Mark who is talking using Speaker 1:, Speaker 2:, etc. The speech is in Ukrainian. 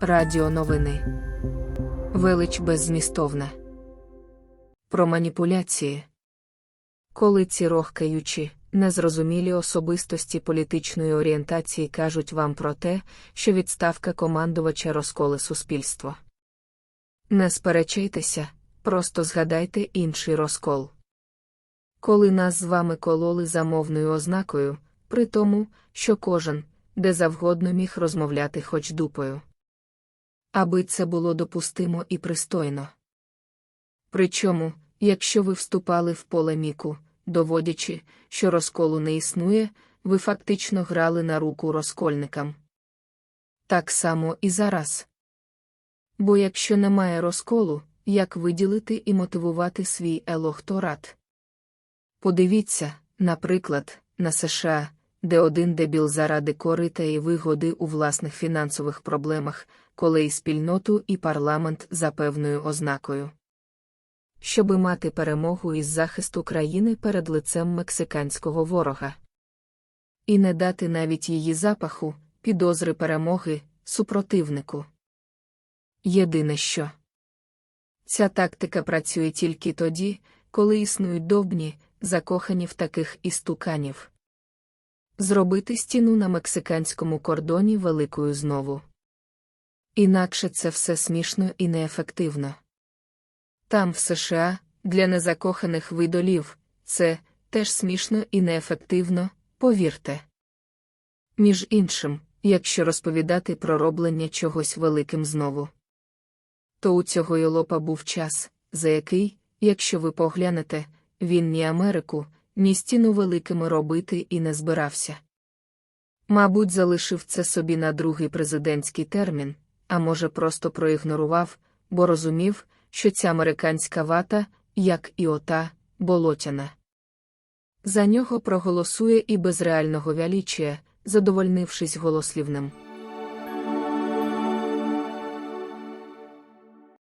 Speaker 1: Радіо новини. Велич беззмістовна. Про маніпуляції. Коли ці рохкаючі, незрозумілі особистості політичної орієнтації кажуть вам про те, що відставка командувача розколе суспільство. Не сперечайтеся, просто згадайте інший розкол. Коли нас з вами кололи за мовною ознакою, при тому, що кожен, де завгодно міг розмовляти хоч дупою. Аби це було допустимо і пристойно. Причому, якщо ви вступали в полеміку, доводячи, що розколу не існує, ви фактично грали на руку розкольникам. Так само і зараз. Бо якщо немає розколу, як виділити і мотивувати свій елохторат? Подивіться, наприклад, на США, де один дебіл заради корита і вигоди у власних фінансових проблемах, коли і спільноту і парламент за певною ознакою. Щоби мати перемогу із захисту країни перед лицем мексиканського ворога. І не дати навіть її запаху, підозри перемоги, супротивнику. Єдине що. Ця тактика працює тільки тоді, коли існують довбні, закохані в таких істуканів. Зробити стіну на мексиканському кордоні великою знову. Інакше це все смішно і неефективно. Там, в США, для незакоханих видолів, це теж смішно і неефективно, повірте. Між іншим, якщо розповідати про роблення чогось великим знову, то у цього Йолопа був час, за який, якщо ви поглянете, він ні Америку, ні стіну великими робити і не збирався. Мабуть, залишив це собі на другий президентський термін, а може, просто проігнорував, бо розумів, що ця американська вата, як і ота, болотяна. За нього проголосує і без реального вялічія, задовольнившись голослівним.